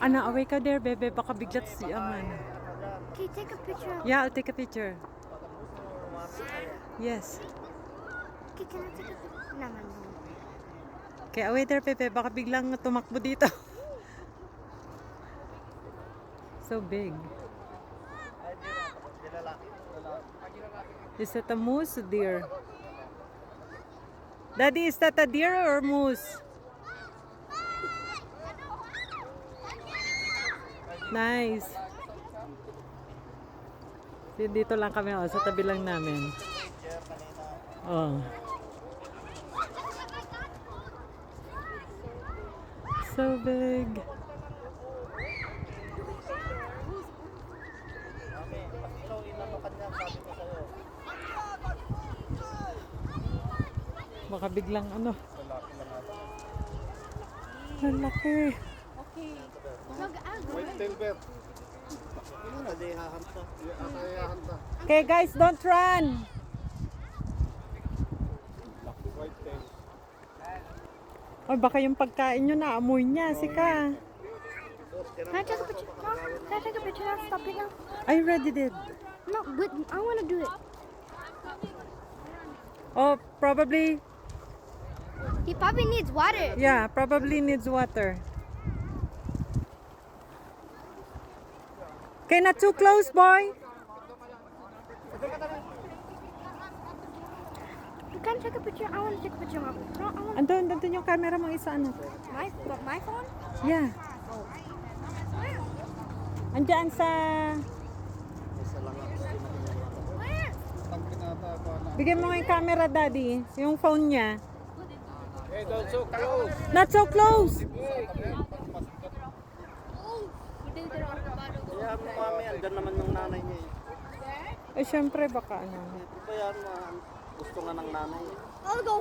Ana, away ka there, bebe. Baka biglat si Aman. Can you take a picture of Yeah, I'll take a picture. Yes. Okay, can I take a picture? Naman. Okay, away there, bebe. Baka biglang tumakbo dito. so big. Is that a moose or deer? Daddy, is that a deer or moose? Nice. Di- Dito lang kami, oh, sa tabi lang namin. Oh. So big. Baka biglang ano. Ang laki. Look, I'm Hahanta. Okay guys, don't run. Oy, baka yung pagkain nyo na, amoy niya. Sika. Can I take a picture? Mom, can I take a picture now? Stop it now. I already did. No, but I want to do it. Oh, probably, He probably needs water. yeah, probably needs water. Okay, not too close, boy. Can I take a picture? I want to take a picture. No, I want Andun, andun yung camera mo isa, ano. my my phone. Yeah. Sa... Pag pinataba na. Bigyan mo yung camera, daddy. Yung phone niya. Hey, don't so close. Not so close. Kaya mo mami, andyan naman yung nanay niya eh. Eh, syempre, baka ano. Ito ba yan, ma- gusto nga ng nanay eh. I'll go.